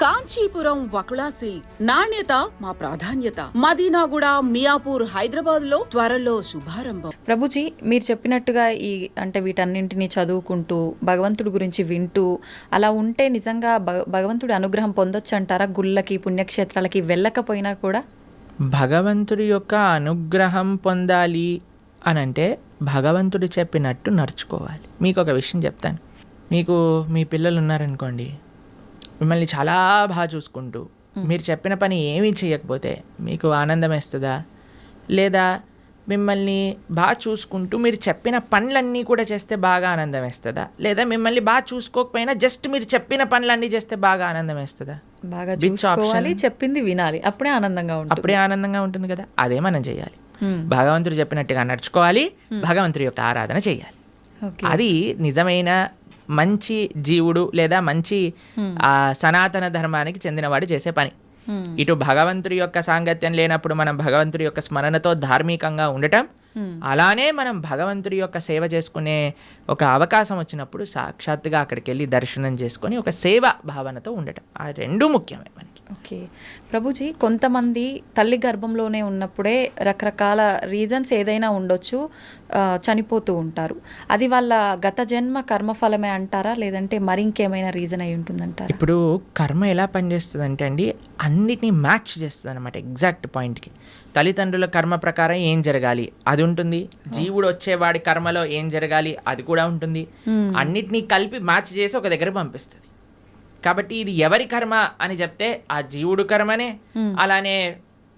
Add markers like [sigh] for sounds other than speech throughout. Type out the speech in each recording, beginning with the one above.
Kanchipuram Vakula silks. నాణ్యత మా ప్రాధాన్యత. మదీనాగుడ మియాపూర్ హైదరాబాద్లో త్వరలో శుభారంభం. ప్రభుజీ మీరు చెప్పినట్టుగా ఈ అంటే వీటన్నింటినీ చదువుకుంటూ భగవంతుడి గురించి వింటూ అలా ఉంటే నిజంగా భగ- భగవంతుడి అనుగ్రహం పొందొచ్చు అంటారా గుళ్ళకి పుణ్యక్షేత్రాలకి వెళ్ళకపోయినా కూడా? భగవంతుడి యొక్క అనుగ్రహం పొందాలి. అని అంటే భగవంతుడు చెప్పినట్టు నడుచుకోవాలి. మీకు ఒక విషయం చెప్తాను. మీకు మీ పిల్లలు ఉన్నారనుకోండి మిమ్మల్ని చాలా బాగా చూసుకుంటూ మీరు చెప్పిన పని ఏమీ చేయకపోతే మీకు ఆనందం వేస్తుందా? లేదా మిమ్మల్ని బాగా చూసుకుంటూ మీరు చెప్పిన పనులన్నీ కూడా చేస్తే బాగా ఆనందం వేస్తుందా? లేదా మిమ్మల్ని బాగా చూసుకోకపోయినా జస్ట్ మీరు చెప్పిన పనులన్నీ చేస్తే బాగా ఆనందం వేస్తుందా? బాగా చూసుకోవాలి? చెప్పింది వినాలి. అప్పుడే ఆనందంగా ఉంటుంది. అప్పుడే ఆనందంగా ఉంటుంది కదా? అదే మనం చేయాలి. భగవంతుడు చెప్పినట్టుగా నడుచుకోవాలి భగవంతుడి యొక్క ఆరాధన చేయాలి. అది నిజమైన మంచి జీవుడు లేదా మంచి ఆ, సనాతన ధర్మానికి చెందినవాడు చేసే పని. Hmm. ఇటు భగవంతుడి యొక్క సాంగత్యం లేనప్పుడు మనం భగవంతుడి యొక్క స్మరణతో ధార్మికంగా ఉండటం Hmm. అలానే మనం భగవంతుడి యొక్క సేవ చేసుకునే ఒక అవకాశం వచ్చినప్పుడు సాక్షాత్తుగా అక్కడికి వెళ్ళి దర్శనం చేసుకొని ఒక సేవ భావనతో ఉండటం. ఆ రెండు ముఖ్యమే మనకి. ఓకే. ప్రభుజీ కొంతమంది తల్లి గర్భంలోనే ఉన్నప్పుడే రకరకాల రీజన్స్ ఏదైనా ఉండొచ్చు చనిపోతూ ఉంటారు. అది వాళ్ళ గత జన్మ కర్మఫలమే అంటారా? లేదంటే మరి ఇంకేమైనా రీజన్ అయి ఉంటుందంటారా? ఇప్పుడు కర్మ ఎలా పనిచేస్తుంది అంటే అండి అన్నిటినీ మ్యాచ్ చేస్తుంది అనమాట ఎగ్జాక్ట్ పాయింట్కి. తల్లిదండ్రుల కర్మ ప్రకారం ఏం జరగాలి? అది ఉంటుంది. జీవుడు వచ్చేవాడి కర్మలో ఏం జరగాలి? అది కూడా ఉంటుంది. అన్నిటినీ కలిపి మ్యాచ్ చేసి ఒక దగ్గర పంపిస్తుంది. కాబట్టి ఇది ఎవరి కర్మ అని చెప్తే ఆ జీవుడు కర్మనే అలానే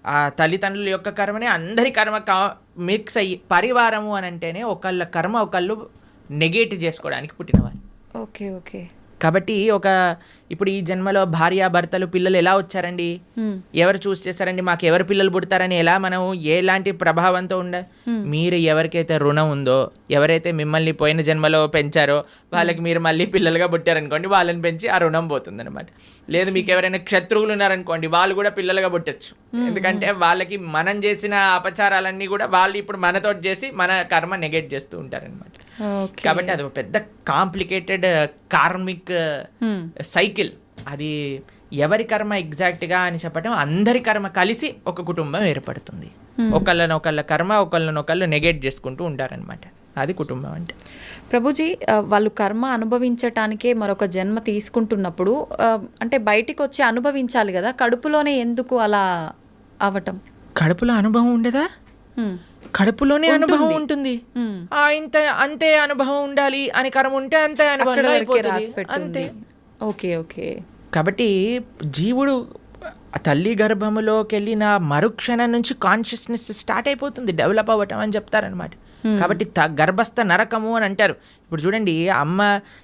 ఆ తల్లిదండ్రుల యొక్క కర్మనే అందరి కర్మ కా మిక్స్ అయ్యి పరివారము అని అంటేనే ఒకళ్ళ కర్మ ఒకళ్ళు నెగేట్ చేసుకోవడానికి పుట్టినవారు. Okay okay. కాబట్టి ఒక ఇప్పుడు ఈ జన్మలో భార్య భర్తలు పిల్లలు ఎలా వచ్చారండి. ఎవరు చూస్ చేస్తారండి మాకు ఎవరు పిల్లలు పుడతారని ఎలా మనం ఎలాంటి ప్రభావంతో ఉండ మీరు ఎవరికైతే రుణం ఉందో ఎవరైతే మిమ్మల్ని పోయిన జన్మలో పెంచారో వాళ్ళకి మీరు మళ్ళీ పిల్లలుగా పుట్టారనుకోండి వాళ్ళని పెంచి ఆ రుణం పోతుందన్నమాట. లేదు మీకు ఎవరైనా క్షత్రువులు ఉన్నారనుకోండి వాళ్ళు కూడా పిల్లలుగా పుట్టచ్చు. ఎందుకంటే వాళ్ళకి మనం చేసిన అపచారాలన్నీ కూడా వాళ్ళు ఇప్పుడు మనతో చేసి మన కర్మ నెగెట్ చేస్తూ ఉంటారనమాట కాబట్టి అది ఒక పెద్ద కాంప్లికేటెడ్ కార్మిక్ సైకిల్. అది ఎవరి కర్మ ఎగ్జాక్ట్గా అని చెప్పడం అందరి కర్మ కలిసి ఒక కుటుంబం ఏర్పడుతుంది. ఒకళ్ళని ఒకళ్ళ కర్మ ఒకళ్ళని ఒకళ్ళు నెగెట్ చేసుకుంటూ ఉంటారనమాట అది కుటుంబం అంటే. ప్రభుజీ ఆ, వాళ్ళు కర్మ అనుభవించటానికే మరొక జన్మ తీసుకుంటున్నప్పుడు అంటే బయటికి వచ్చి అనుభవించాలి కదా కడుపులోనే ఎందుకు అలా అవటం? కడుపులో అనుభవం ఉండదా? హ్మ్. కడుపులోనే అనుభవం ఉంటుంది. ఆ ఇంత అంతే అనుభవం ఉండాలి అని కర్మ ఉంటే అంతే అనుభవం అయిపోతుంది. అంతే. Okay okay. కాబట్టి జీవుడు తల్లి గర్భములోకి వెళ్ళిన మరుక్షణం నుంచి కాన్షియస్నెస్ స్టార్ట్ అయిపోతుంది డెవలప్ అవ్వటం అని చెప్తారనమాట కాబట్టి త గర్భస్థ నరకము అని అంటారు. ఇప్పుడు చూడండి అమ్మ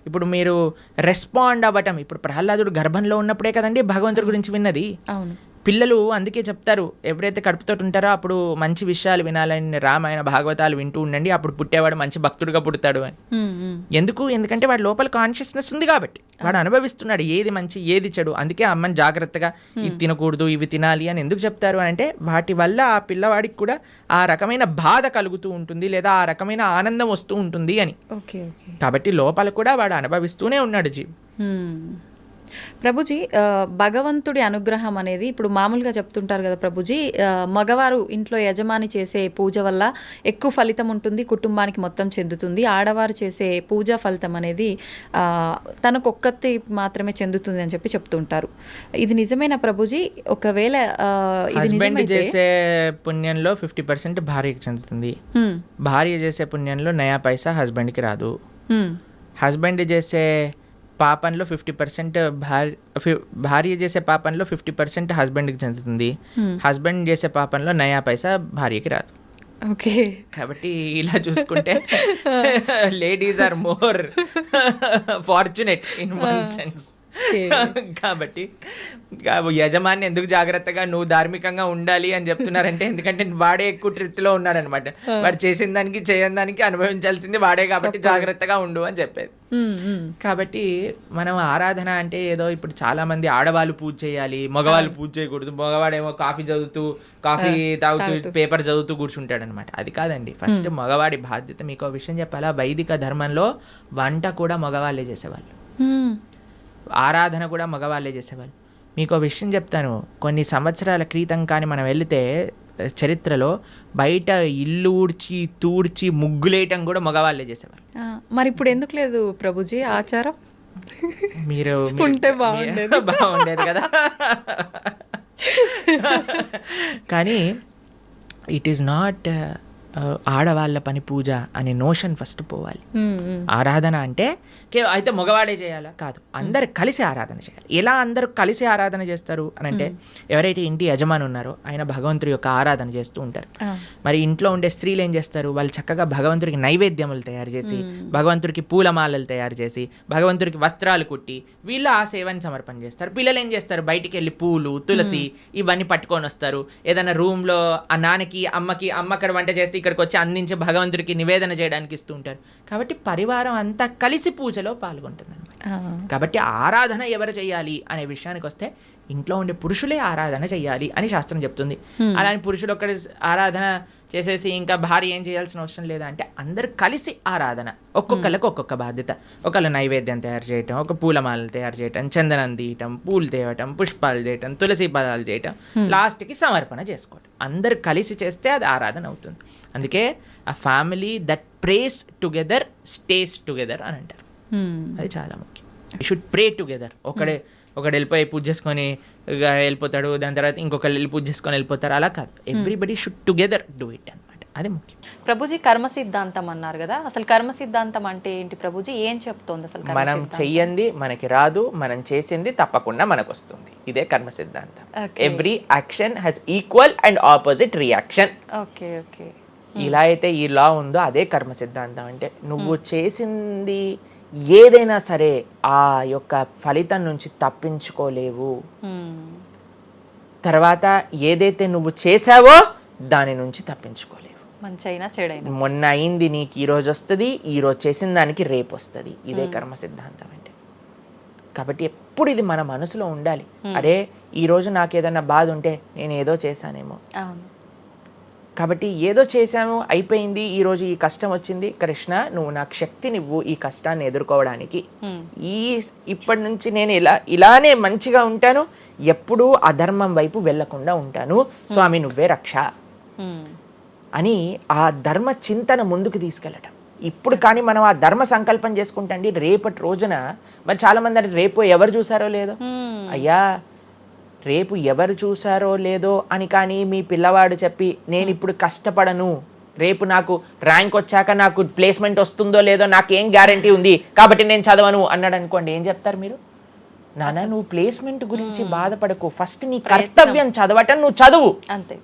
ఇప్పుడు మీరు రెస్పాండ్ అవ్వటం ఇప్పుడు ప్రహ్లాదుడు గర్భంలో ఉన్నప్పుడే కదండి భగవంతుడి గురించి విన్నది. అవును. పిల్లలు అందుకే చెప్తారు ఎవరైతే కడుపుతో ఉంటారో అప్పుడు మంచి విషయాలు వినాలని రామాయణ భాగవతాలు వింటూ ఉండండి అప్పుడు పుట్టేవాడు మంచి భక్తుడిగా పుడతాడు అని. ఎందుకు? ఎందుకంటే వాడి లోపల కాన్షియస్నెస్ ఉంది కాబట్టి. వాడు అనుభవిస్తున్నాడు ఏది మంచి ఏది చెడు. అందుకే అమ్మని జాగ్రత్తగా ఇది తినకూడదు ఇవి తినాలి అని ఎందుకు చెప్తారు అని అంటే వాటి వల్ల ఆ పిల్లవాడికి కూడా ఆ రకమైన బాధ కలుగుతూ ఉంటుంది లేదా ఆ రకమైన ఆనందం వస్తూ ఉంటుంది అని. కాబట్టి లోపల కూడా వాడు అనుభవిస్తూనే ఉన్నాడు జీవి. ప్రభుజీ భగవంతుడి అనుగ్రహం అనేది ఇప్పుడు మామూలుగా చెప్తుంటారు కదా ప్రభుజీ మగవారు ఇంట్లో యజమాని చేసే పూజ వల్ల ఎక్కువ ఫలితం ఉంటుంది కుటుంబానికి మొత్తం చెందుతుంది. ఆడవారు చేసే పూజా ఫలితం అనేది ఆ, తనకు ఒక్కతి మాత్రమే చెందుతుంది అని చెప్పి చెప్తుంటారు. ఇది నిజమేనా ప్రభుజీ? ఒకవేళ ఇది చేసే పుణ్యంలో ఫిఫ్టీ పర్సెంట్ భార్యకి చెందుతుంది. భార్య చేసే పుణ్యంలో నయా పైసా హస్బెండ్కి రాదు. హస్బెండ్ చేసే పాపంలో ఫిఫ్టీ పర్సెంట్ భార్య భార్య చేసే పాపంలో ఫిఫ్టీ పర్సెంట్ హస్బెండ్కి చెందుతుంది. హస్బెండ్ చేసే పాపంలో నయా పైసా భార్యకి రాదు. ఓకే. కాబట్టి ఇలా చూసుకుంటే [laughs] [laughs] ladies are more [laughs] fortunate in one sense. [laughs] కాబట్టి యజమాని ఎందుకు జాగ్రత్తగా నువ్వు ధార్మికంగా ఉండాలి అని చెప్తున్నారంటే ఎందుకంటే వాడే ఎక్కువ ట్రిత్లో ఉన్నాడనమాట. వాడు చేసిన దానికి చేయని దానికి అనుభవించాల్సింది వాడే కాబట్టి జాగ్రత్తగా ఉండు అని చెప్పేది. కాబట్టి మనం ఆరాధన అంటే ఏదో ఇప్పుడు చాలా మంది ఆడవాళ్ళు పూజ చేయాలి మగవాళ్ళు పూజ చేయకూడదు మగవాడేమో కాఫీ చదువుతూ కాఫీ తాగుతూ పేపర్ చదువుతూ కూర్చుంటాడు అనమాట అది కాదండి. ఫస్ట్ మగవాడి బాధ్యత. మీకు విషయం చెప్పాలా? వైదిక ధర్మంలో వంట కూడా మగవాళ్ళే చేసేవాళ్ళు. ఆరాధన కూడా మగవాళ్ళే చేసేవాళ్ళు. మీకు ఒక విషయం చెప్తాను. కొన్ని సంవత్సరాల క్రితం కానీ మనం వెళితే చరిత్రలో బయట ఇల్లు ఊడ్చి తూడ్చి ముగ్గులేయటం కూడా మగవాళ్ళే చేసేవాళ్ళు. మరి ఇప్పుడు ఎందుకు లేదు ప్రభుజీ ఆచారం? మీరు [laughs] ఉంటే బాగుండేది. [laughs] బాగుండేది కదా. [laughs] కానీ ఇట్ ఈస్ నాట్ ఆడవాళ్ళ పని పూజ అనే నోషన్ ఫస్ట్ పోవాలి. ఆరాధన అంటే అయితే మగవాడే చేయాలా? కాదు అందరు కలిసి ఆరాధన చేయాలి. ఎలా అందరూ కలిసి ఆరాధన చేస్తారు అని అంటే ఎవరైతే ఇంటి యజమాని ఉన్నారో ఆయన భగవంతుడి యొక్క ఆరాధన చేస్తూ ఉంటారు. మరి ఇంట్లో ఉండే స్త్రీలు ఏం చేస్తారు? వాళ్ళు చక్కగా భగవంతుడికి నైవేద్యములు తయారు చేసి భగవంతుడికి పూలమాలలు తయారు చేసి భగవంతుడికి వస్త్రాలు కుట్టి వీళ్ళు ఆ సేవని సమర్పణ చేస్తారు. పిల్లలు ఏం చేస్తారు? బయటికి వెళ్ళి పూలు తులసి ఇవన్నీ పట్టుకొని వస్తారు. ఏదైనా రూమ్లో ఆ నాన్నకి అమ్మకి అమ్మ అక్కడ వంట చేసి ఇక్కడికి వచ్చి అందించి భగవంతుడికి నివేదన చేయడానికి ఇస్తూ ఉంటారు. కాబట్టి పరివారం అంతా కలిసి పూజలో పాల్గొంటుంది ఆ. కాబట్టి ఆరాధన ఎవరు చేయాలి అనే విషయానికి వస్తే ఇంట్లో ఉండే పురుషులే ఆరాధన చేయాలి అని శాస్త్రం చెప్తుంది. అలాని పురుషులు ఒక్కడి ఆరాధన చేసేసి ఇంకా భార్య ఏం చేయాల్సిన అవసరం లేదా అంటే అందరు కలిసి ఆరాధన. ఒక్కొక్కరికి ఒక్కొక్క బాధ్యత. ఒకళ్ళు నైవేద్యం తయారు చేయటం ఒక పూలమాలలు తయారు చేయటం చందనం తీయటం పూలు తేవటం పుష్పాలు చేయటం తులసి పదాలు చేయటం లాస్ట్కి సమర్పణ చేసుకోవటం. అందరు కలిసి చేస్తే అది ఆరాధన అవుతుంది. అందుకే ఆ family that prays together stays together అని అంటారు. అది చాలా ముఖ్యం. షుడ్ ప్రే టుగెదర్ ఒకడే ఒకడు వెళ్ళిపోయి పూజ చేసుకొని వెళ్ళిపోతాడు దాని తర్వాత ఇంకొకరు వెళ్ళి పూజ చేసుకొని వెళ్ళిపోతారు. అలా కాదు. Everybody should together do it అనమాట అది ముఖ్యం. ప్రభుజీ కర్మ సిద్ధాంతం అన్నారు కదా. అసలు కర్మ సిద్ధాంతం అంటే ఏంటి ప్రభుజీ? ఏం చెప్తోంది అసలు మనం? చెయ్యంది మనకి రాదు మనం చేసింది తప్పకుండా మనకు వస్తుంది ఇదే కర్మ సిద్ధాంతం. Every action has equal and opposite reaction okay okay ఇలా అయితే ఈ లా ఉందో అదే కర్మ సిద్ధాంతం అంటే నువ్వు చేసింది ఏదైనా సరే ఆ యొక్క ఫలితం నుంచి తప్పించుకోలేవు. ఉమ్. తర్వాత ఏదైతే నువ్వు చేసావో దాని నుంచి తప్పించుకోలేవు. చెడైనా. మొన్న అయింది నీకు ఈ రోజు వస్తుంది ఈ రోజు చేసిన దానికి రేపు వస్తుంది. ఇదే కర్మ సిద్ధాంతం అంటే. కాబట్టి ఎప్పుడు ఇది మన మనసులో ఉండాలి. అరే ఈ రోజు నాకు ఏదైనా బాధ ఉంటే నేను ఏదో చేశానేమో. కాబట్టి ఏదో చేశాము అయిపోయింది ఈ రోజు ఈ కష్టం వచ్చింది. కృష్ణ నువ్వు నాకు శక్తినివ్వు ఈ కష్టాన్ని ఎదుర్కోవడానికి. ఈ ఇప్పటి నుంచి నేను ఇలా ఇలానే మంచిగా ఉంటాను. ఎప్పుడూ అధర్మం వైపు వెళ్ళకుండా ఉంటాను. స్వామి నువ్వే రక్ష. అని ఆ ధర్మ చింతన ముందుకు తీసుకెళ్ళటం. ఇప్పుడు కానీ మనం ఆ ధర్మ సంకల్పం చేసుకుంటండి రేపటి రోజున మరి చాలా మంది అంటే రేపు ఎవరు చూసారో లేదో. అయ్యా రేపు ఎవరు చూసారో లేదో అని కానీ మీ పిల్లవాడు చెప్పి నేను ఇప్పుడు కష్టపడను. రేపు నాకు ర్యాంక్ వచ్చాక నాకు ప్లేస్మెంట్ వస్తుందో లేదో నాకేం గ్యారంటీ ఉంది? కాబట్టి నేను చదవను. అన్నాడు అనుకోండి ఏం చెప్తారు మీరు? నాన్న నువ్వు ప్లేస్మెంట్ గురించి బాధపడకు. ఫస్ట్ నీ కర్తవ్యం చదవటం నువ్వు చదువు.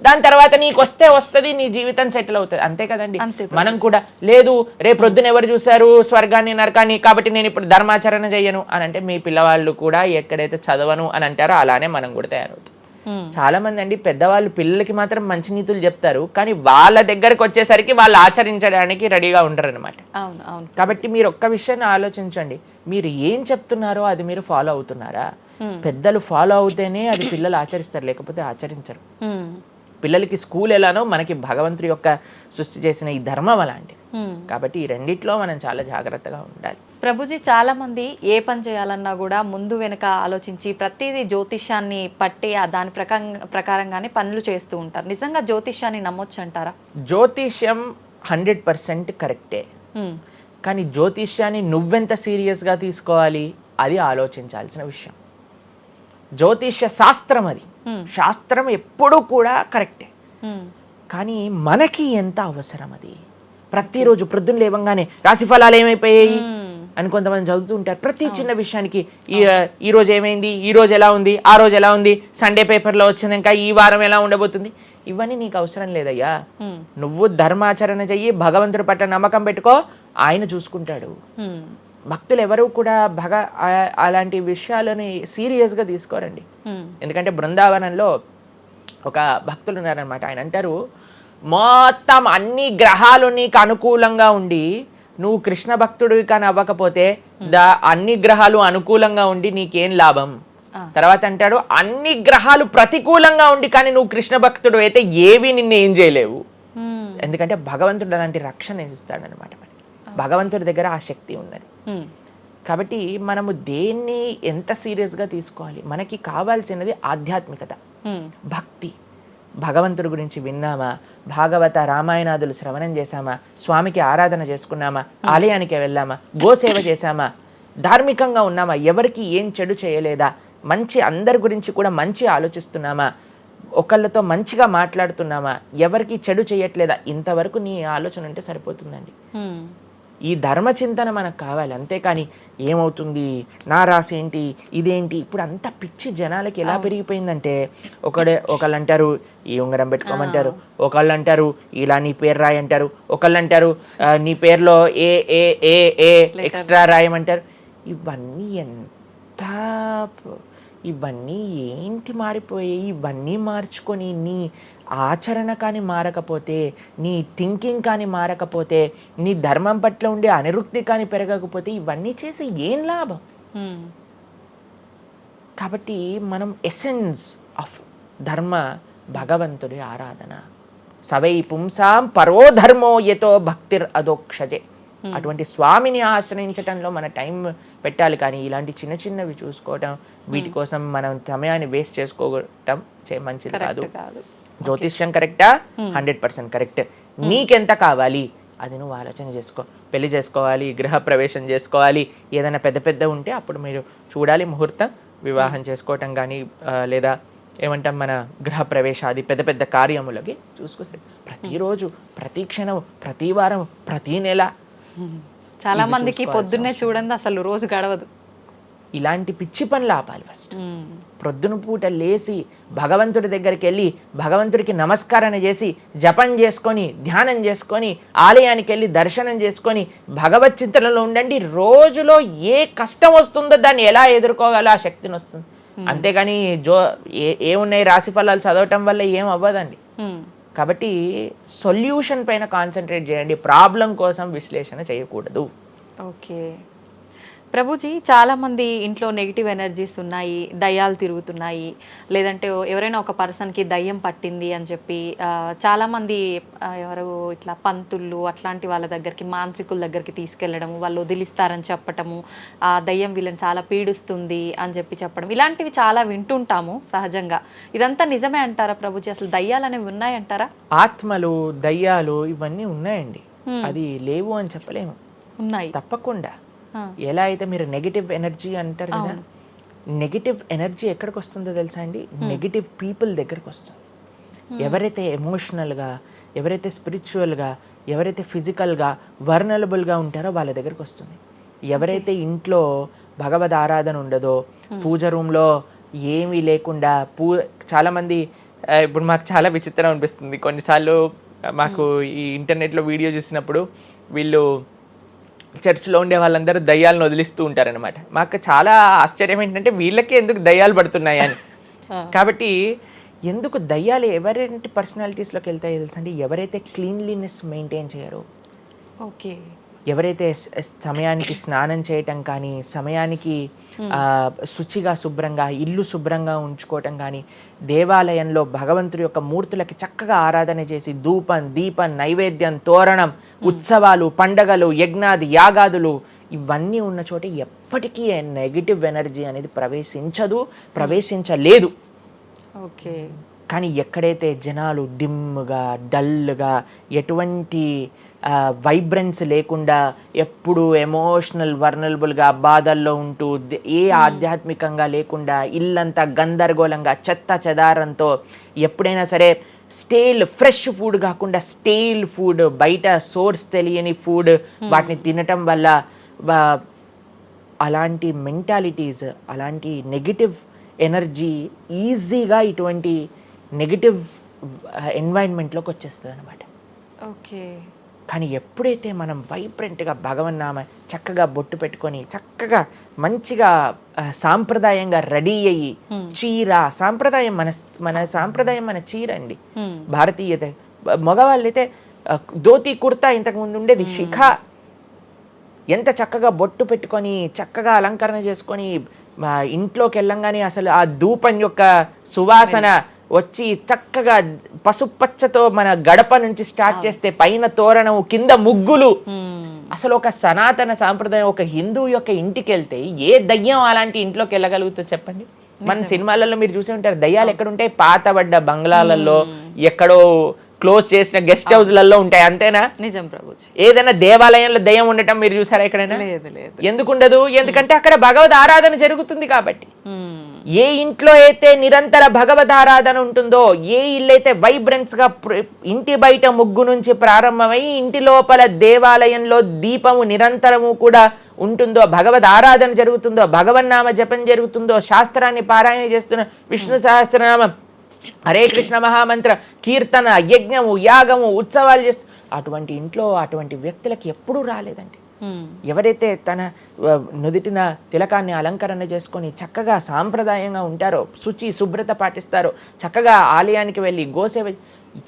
దాని తర్వాత నీకు వస్తే వస్తుంది నీ జీవితం సెటిల్ అవుతుంది. అంతే కదండి. మనం కూడా లేదు రేపు ప్రొద్దున ఎవరు చూశారు? స్వర్గాన్ని నరకాన్ని కాబట్టి నేను ఇప్పుడు ధర్మాచరణ చెయ్యను అని అంటే మీ పిల్లవాళ్ళు కూడా ఎక్కడైతే చదవను అని అంటారో అలానే మనం కూడా తయారవుతాం. చాలా మంది అండి పెద్దవాళ్ళు పిల్లలకి మాత్రం మంచి నీతులు చెప్తారు కానీ వాళ్ళ దగ్గరకు వచ్చేసరికి వాళ్ళు ఆచరించడానికి రెడీగా ఉండరు అనమాట కాబట్టి మీరు ఒక్క విషయాన్ని ఆలోచించండి. మీరు ఏం చెప్తున్నారో అది మీరు ఫాలో అవుతున్నారా? పెద్దలు ఫాలో అవుతేనే అది పిల్లలు ఆచరిస్తారు లేకపోతే ఆచరించరు. ఉమ్. పిల్లలకి స్కూల్ ఎలానో మనకి భగవంతుడి యొక్క సృష్టి చేసిన ఈ ధర్మం అలాంటిది. కాబట్టి ఈ రెండిట్లో మనం చాలా జాగ్రత్తగా ఉండాలి. ప్రభుజీ చాలా మంది ఏ పని చేయాలన్నా కూడా ముందు వెనుక ఆలోచించి ప్రతిదీ జ్యోతిష్యాన్ని పట్టి ఆ దాని ప్రకారం ప్రకారంగానే పనులు చేస్తూ ఉంటారు. నిజంగా జ్యోతిష్యాన్ని నమ్మొచ్చు అంటారా? జ్యోతిష్యం హండ్రెడ్ పర్సెంట్ కరెక్టే. కానీ జ్యోతిష్యాన్ని నువ్వెంత సీరియస్గా తీసుకోవాలి? అది ఆలోచించాల్సిన విషయం. జ్యోతిష్య శాస్త్రం అది. శాస్త్రం ఎప్పుడూ కూడా కరెక్టే. ఉమ్. కానీ మనకి ఎంత అవసరం అది? ప్రతిరోజు ప్రొద్దున లేవంగానే రాశి ఫలాలు ఏమైపోయాయి? ఉమ్. అని కొంతమంది చదువుతూ ఉంటారు. ప్రతి చిన్న విషయానికి ఈ ఈ రోజు ఏమైంది? ఈ రోజు ఎలా ఉంది? ఆ రోజు ఎలా ఉంది? సండే పేపర్లో వచ్చింది ఇంకా ఈ వారం ఎలా ఉండబోతుంది? ఇవన్నీ నీకు అవసరం లేదయ్యా. నువ్వు ధర్మాచరణ చెయ్యి భగవంతుడి పట్ల నమ్మకం పెట్టుకో ఆయన చూసుకుంటాడు. భక్తులు ఎవరు కూడా భగ అలాంటి విషయాలని సీరియస్గా తీసుకోరండి. ఎందుకంటే బృందావనంలో ఒక భక్తులు ఉన్నారనమాట ఆయన అంటారు మొత్తం అన్ని గ్రహాలు నీకు అనుకూలంగా ఉండి నువ్వు కృష్ణ భక్తుడివి కానీ అవ్వకపోతే దా అన్ని గ్రహాలు అనుకూలంగా ఉండి నీకేం లాభం. తర్వాత అంటాడు అన్ని గ్రహాలు ప్రతికూలంగా ఉండి కానీ నువ్వు కృష్ణ భక్తుడు అయితే ఏవి నిన్ను ఏం చేయలేవు. ఎందుకంటే భగవంతుడు అలాంటి రక్షణ ఇస్తాడనమాట భగవంతుడి దగ్గర ఆ శక్తి ఉన్నది. కాబట్టి మనము దేన్ని ఎంత సీరియస్గా తీసుకోవాలి? మనకి కావాల్సినది ఆధ్యాత్మికత. భక్తి. భగవంతుడి గురించి విన్నామా? భాగవత రామాయణాదులు శ్రవణం చేశామా? స్వామికి ఆరాధన చేసుకున్నామా? ఆలయానికి వెళ్ళామా? గోసేవ చేశామా? ధార్మికంగా ఉన్నామా? ఎవరికి ఏం చెడు చేయలేదా? మంచి అందరి గురించి కూడా మంచి ఆలోచిస్తున్నామా? ఒకళ్ళతో మంచిగా మాట్లాడుతున్నామా? ఎవరికి చెడు చేయట్లేదా? ఇంతవరకు నీ ఆలోచన ఉంటే సరిపోతుందండి. ఈ ధర్మ చింతన మనకు కావాలి అంతేకాని ఏమవుతుంది? నా రాసి ఏంటి? ఇదేంటి? ఇప్పుడు అంత పిచ్చి జనాలకి ఎలా పెరిగిపోయిందంటే ఒకడే ఒకళ్ళు అంటారు ఈ ఉంగరం పెట్టుకోమంటారు. ఒకళ్ళు అంటారు ఇలా నీ పేరు రాయి అంటారు ఒకళ్ళు అంటారు "ఆ, నీ పేరులో ఏ ఏ ఏ ఏ ఎక్స్ట్రా రాయమంటారు. ఇవన్నీ ఎంత ఇవన్నీ ఏంటి మారిపోయాయి? ఇవన్నీ మార్చుకొని నీ ఆచరణ కానీ మారకపోతే నీ థింకింగ్ కానీ మారకపోతే నీ ధర్మం పట్ల ఉండే అనిరుక్తి కానీ పెరగకపోతే ఇవన్నీ చేసి ఏం లాభం. కాబట్టి మనం ఎసెన్స్ ఆఫ్ ధర్మ భగవంతుడి ఆరాధన. సవై పుంసాం పరో ధర్మో యతో భక్తిర్ అదోక్షజే అటువంటి స్వామిని ఆశ్రయించటంలో మన టైం పెట్టాలి. కానీ ఇలాంటి చిన్న చిన్నవి చూసుకోవటం వీటి కోసం మనం సమయాన్ని వేస్ట్ చేసుకోవటం చే- మంచిది కాదు. జ్యోతిష్యం కరెక్టా? Hundred percent correct. నీకెంత కావాలి? అది నువ్వు ఆలోచన చేసుకో. పెళ్ళి చేసుకోవాలి గృహ ప్రవేశం చేసుకోవాలి ఏదైనా పెద్ద పెద్ద ఉంటే అప్పుడు మీరు చూడాలి ముహూర్తం వివాహం చేసుకోవటం కానీ లేదా ఏమంటాం మన గృహ ప్రవేశాది పెద్ద పెద్ద కార్యములకి చూసుకోవాలి ప్రతిరోజు ప్రతి క్షణం ప్రతి వారం ప్రతి నెల. చాలా మందికి పొద్దున్నే చూడండి అసలు రోజు గడవదు. ఇలాంటి పిచ్చి పనులు ఆపాలి ఫస్ట్. ప్రొద్దున పూట లేచి భగవంతుడి దగ్గరికి వెళ్ళి భగవంతుడికి నమస్కారం చేసి జపం చేసుకొని ధ్యానం చేసుకొని ఆలయానికి వెళ్ళి దర్శనం చేసుకొని భగవత్ చింతనలో ఉండండి. రోజులో ఏ కష్టం వస్తుందో దాన్ని ఎలా ఎదుర్కోగల ఆ శక్తిని వస్తుంది. అంతేగాని జో ఏ ఏమున్నాయి రాశి ఫలాలు చదవటం వల్ల ఏం అవ్వదండి. కాబట్టి సొల్యూషన్ పైన కాన్సన్ట్రేట్ చేయండి. ప్రాబ్లం కోసం విశ్లేషణ చేయకూడదు. ఓకే ప్రభుజీ చాలా మంది ఇంట్లో నెగిటివ్ ఎనర్జీస్ ఉన్నాయి దయ్యాలు తిరుగుతున్నాయి లేదంటే ఎవరైనా ఒక పర్సన్కి దయ్యం పట్టింది అని చెప్పి ఆ, చాలా మంది ఆ, ఎవరు ఇట్లా పంతుళ్ళు అట్లాంటి వాళ్ళ దగ్గరికి మాంత్రికుల దగ్గరికి తీసుకెళ్ళడము వాళ్ళు వదిలిస్తారని చెప్పటము ఆ దయ్యం వీళ్ళని చాలా పీడిస్తుంది అని చెప్పి చెప్పడం ఇలాంటివి చాలా వింటుంటాము సహజంగా. ఇదంతా నిజమే అంటారా ప్రభుజీ? అసలు దయ్యాలు అనేవి ఉన్నాయంటారా ఆత్మలు దయ్యాలు ఇవన్నీ ఉన్నాయండి. అది లేవు అని చెప్పలేము. ఉన్నాయి. తప్పకుండా. ఎలా అయితే మీరు నెగిటివ్ ఎనర్జీ అంటారు కదా నెగిటివ్ ఎనర్జీ ఎక్కడికి వస్తుందో తెలుసా అండి? నెగిటివ్ పీపుల్ దగ్గరికి వస్తుంది. ఎవరైతే ఎమోషనల్గా ఎవరైతే స్పిరిచువల్గా ఎవరైతే ఫిజికల్గా వర్నలబుల్గా ఉంటారో వాళ్ళ దగ్గరికి వస్తుంది. ఎవరైతే ఇంట్లో భగవద్ ఆరాధన ఉండదో పూజ రూమ్లో ఏమీ లేకుండా పూ చాలామంది ఇప్పుడు మాకు చాలా విచిత్రం అనిపిస్తుంది. కొన్నిసార్లు మాకు ఈ ఇంటర్నెట్లో వీడియో చూసినప్పుడు వీళ్ళు చర్చిలో ఉండే వాళ్ళందరూ దయ్యాలను వదిలిస్తూ ఉంటారనమాట మాకు చాలా ఆశ్చర్యం ఏంటంటే వీళ్ళకే ఎందుకు దయ్యాలు పడుతున్నాయి అని. కాబట్టి ఎందుకు దయ్యాలు ఎవరింటి పర్సనాలిటీస్లోకి వెళ్తాయో తెలుసా అండి? ఎవరైతే క్లీన్లీనెస్ మెయింటైన్ చేయరో. ఓకే. ఎవరైతే సమయానికి స్నానం చేయటం కానీ సమయానికి శుచిగా శుభ్రంగా ఇల్లు శుభ్రంగా ఉంచుకోవటం కానీ దేవాలయంలో భగవంతుడి యొక్క మూర్తులకి చక్కగా ఆరాధన చేసి ధూపం దీపం నైవేద్యం తోరణం ఉత్సవాలు పండగలు యజ్ఞాది యాగాదులు ఇవన్నీ ఉన్న చోట ఎప్పటికీ నెగిటివ్ ఎనర్జీ అనేది ప్రవేశించదు ప్రవేశించలేదు. ఓకే. కానీ ఎక్కడైతే జనాలు డిమ్గా డల్గా ఎటువంటి వైబ్రెన్స్ లేకుండా ఎప్పుడు ఎమోషనల్ వర్నలబుల్గా బాధల్లో ఉంటూ ఏ ఆధ్యాత్మికంగా లేకుండా ఇల్లంతా గందరగోళంగా చెత్త చెదారంతో ఎప్పుడైనా సరే స్టేల్ ఫ్రెష్ ఫుడ్ కాకుండా స్టేల్ ఫుడ్ బయట సోర్స్ తెలియని ఫుడ్ వాటిని తినటం వల్ల అలాంటి మెంటాలిటీస్ అలాంటి నెగిటివ్ ఎనర్జీ ఈజీగా ఇటువంటి నెగిటివ్ ఎన్వైరన్మెంట్లోకి వచ్చేస్తుంది అనమాట ఓకే. కానీ ఎప్పుడైతే మనం వైబ్రెంట్గా భగవన్నామ చక్కగా బొట్టు పెట్టుకొని చక్కగా మంచిగా సాంప్రదాయంగా రెడీ అయ్యి చీర సాంప్రదాయం మన మన సాంప్రదాయం మన చీర అండి. భారతీయత మగవాళ్ళు అయితే ధోతి కుర్తా ఇంతకు ముందు ఉండేది శిఖ. ఎంత చక్కగా బొట్టు పెట్టుకొని చక్కగా అలంకరణ చేసుకొని ఇంట్లోకి వెళ్ళంగానే అసలు ఆ ధూపం యొక్క సువాసన వచ్చి చక్కగా పసుపచ్చతో మన గడప నుంచి స్టార్ట్ చేస్తే పైన తోరణం కింద ముగ్గులు. అసలు ఒక సనాతన సాంప్రదాయం ఒక హిందువు యొక్క ఇంటికి వెళ్తే ఏ దయ్యం అలాంటి ఇంట్లోకి వెళ్ళగలుగుతుంది చెప్పండి? మన సినిమాలలో మీరు చూసి ఉంటారు దయ్యాలు ఎక్కడ ఉంటాయి పాతబడ్డ బంగ్లాలలో ఎక్కడో క్లోజ్ చేసిన గెస్ట్ హౌస్లలో ఉంటాయి అంతేనా? నిజం ప్రభుజీ. ఏదైనా దేవాలయంలో దయ్యం ఉండటం మీరు చూసారా ఎక్కడైనా? ఎందుకు ఉండదు ఎందుకంటే అక్కడ భగవద్ ఆరాధన జరుగుతుంది కాబట్టి. ఏ ఇంట్లో అయితే నిరంతర భగవద్ ఆరాధన ఉంటుందో ఏ ఇల్లైతే వైబ్రెన్స్గా ప్ర- ఇంటి బయట ముగ్గు నుంచి ప్రారంభమై ఇంటి లోపల దేవాలయంలో దీపము నిరంతరము కూడా ఉంటుందో భగవద్ ఆరాధన జరుగుతుందో భగవన్నామ జపం జరుగుతుందో శాస్త్రాన్ని పారాయణ చేస్తున్న విష్ణు సహస్రనామం హరే కృష్ణ మహామంత్ర కీర్తన యజ్ఞము యాగము ఉత్సవాలు చేస్తూ అటువంటి ఇంట్లో అటువంటి వ్యక్తులకి ఎప్పుడూ రాలేదండి. ఎవరైతే తన నుదిటిన తిలకాన్ని అలంకరణ చేసుకొని చక్కగా సాంప్రదాయంగా ఉంటారో శుచి శుభ్రత పాటిస్తారో చక్కగా ఆలయానికి వెళ్ళి గోసేవ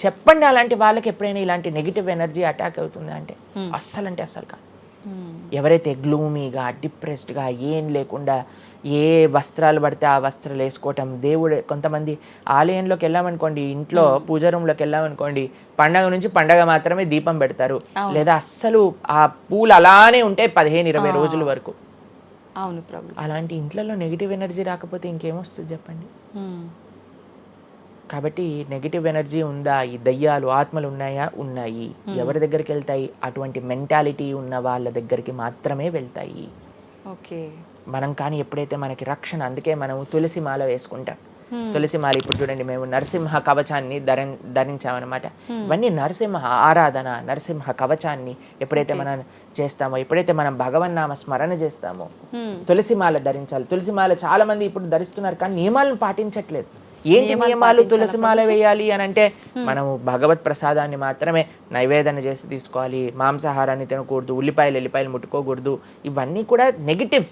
చెప్పండి అలాంటి వాళ్ళకి ఎప్పుడైనా ఇలాంటి నెగిటివ్ ఎనర్జీ అటాక్ అవుతుంది అంటే? అస్సలు అంటే అస్సలు కాదు. Hmm. ఎవరైతే గ్లూమీగా డిప్రెస్డ్గా ఏం లేకుండా ఏ వస్త్రాలు పడితే ఆ వస్త్రాలు వేసుకోవటం దేవుడు కొంతమంది ఆలయంలోకి వెళ్ళామనుకోండి ఇంట్లో పూజ రూమ్లోకి వెళ్ళామనుకోండి పండగ నుంచి పండగ మాత్రమే దీపం పెడతారు. లేదా అస్సలు ఆ పూలు అలానే ఉంటాయి పదిహేను ఇరవై రోజుల వరకు. అవును అలాంటి ఇంట్లలో నెగిటివ్ ఎనర్జీ రాకపోతే ఇంకేమొస్తుంది చెప్పండి. కాబట్టి నెగిటివ్ ఎనర్జీ ఉందా? ఈ దయ్యాలు ఆత్మలు ఉన్నాయా? ఉన్నాయి. ఎవరి దగ్గరికి వెళ్తాయి? అటువంటి మెంటాలిటీ ఉన్న వాళ్ళ దగ్గరికి మాత్రమే వెళ్తాయి. ఓకే. మనం కానీ ఎప్పుడైతే మనకి రక్షణ అందుకే మనం తులసి మాల వేసుకుంటాం. తులసి మాల ఇప్పుడు చూడండి మేము నరసింహ కవచాన్ని ధర ధరించామన్నమాట. ఇవన్నీ నరసింహ ఆరాధన నరసింహ కవచాన్ని ఎప్పుడైతే మనం చేస్తామో ఎప్పుడైతే మనం భగవన్నామ స్మరణ చేస్తామో తులసి మాల ధరించాలి. తులసి మాల చాలా మంది ఇప్పుడు ధరిస్తున్నారు కానీ నియమాలను పాటించట్లేదు. ఏంటి నియమాలు తులసి మాల వేయాలి అని అంటే మనము భగవత్ ప్రసాదాన్ని మాత్రమే నైవేదన చేసి తీసుకోవాలి మాంసాహారాన్ని తినకూడదు ఉల్లిపాయలు ఎల్లిపాయలు ముట్టుకోకూడదు ఇవన్నీ కూడా నెగిటివ్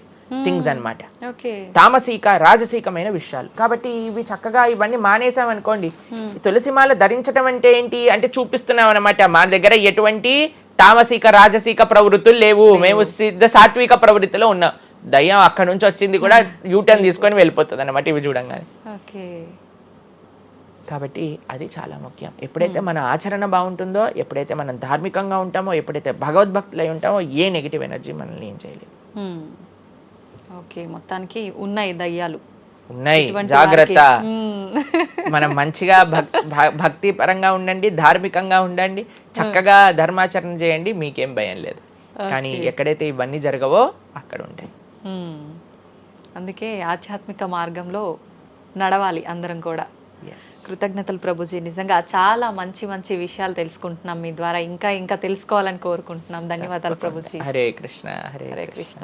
థింగ్స్ అన్నమాట. ఓకే. తామసిక రాజసీకమైన విషయాలు. కాబట్టి ఇవి చక్కగా ఇవన్నీ మానేసామనుకోండి ఈ తులసిమాల ధరించడం అంటే ఏంటి? అంటే చూపిస్తున్నాం అనమాట మా దగ్గర ఎటువంటి తామసిక రాజసీక ప్రవృత్తులు లేవు. మేము సిద్ధ సాత్విక ప్రవృత్తిలో ఉన్నాం. దయ్యం అక్కడ నుంచి వచ్చింది కూడా యూటర్న్ తీసుకొని వెళ్ళిపోతుంది అనమాట ఇవి చూడంగానే. కాబట్టి అది చాలా ముఖ్యం. ఎప్పుడైతే మన ఆచరణ బాగుంటుందో ఎప్పుడైతే మనం ధార్మికంగా ఉంటామో ఎప్పుడైతే భగవద్భక్తులై ఉంటామో ఏ నెగిటివ్ ఎనర్జీ మనల్ని ఏం చేయలేదు. Hmm. ఓకే మొత్తానికి ఉన్నాయి దయ్యాలు. ఉన్నాయి. జాగ్రత్త. Hmm. [laughs] మనం మంచిగా భక్తి పరంగా ఉండండి ధార్మికంగా ఉండండి చక్కగా ధర్మాచరణ చేయండి మీకేం భయం లేదు. కానీ ఎక్కడైతే ఇవన్నీ జరగవో అక్కడ ఉంటాయి Hmm. అందుకే ఆధ్యాత్మిక మార్గంలో నడవాలి అందరం కూడా. కృతజ్ఞతలు ప్రభుజీ. నిజంగా చాలా మంచి మంచి విషయాలు తెలుసుకుంటున్నాం మీ ద్వారా. ఇంకా ఇంకా తెలుసుకోవాలని కోరుకుంటున్నాం. ధన్యవాదాలు ప్రభుజీ. హరే కృష్ణ హరే హరే కృష్ణ.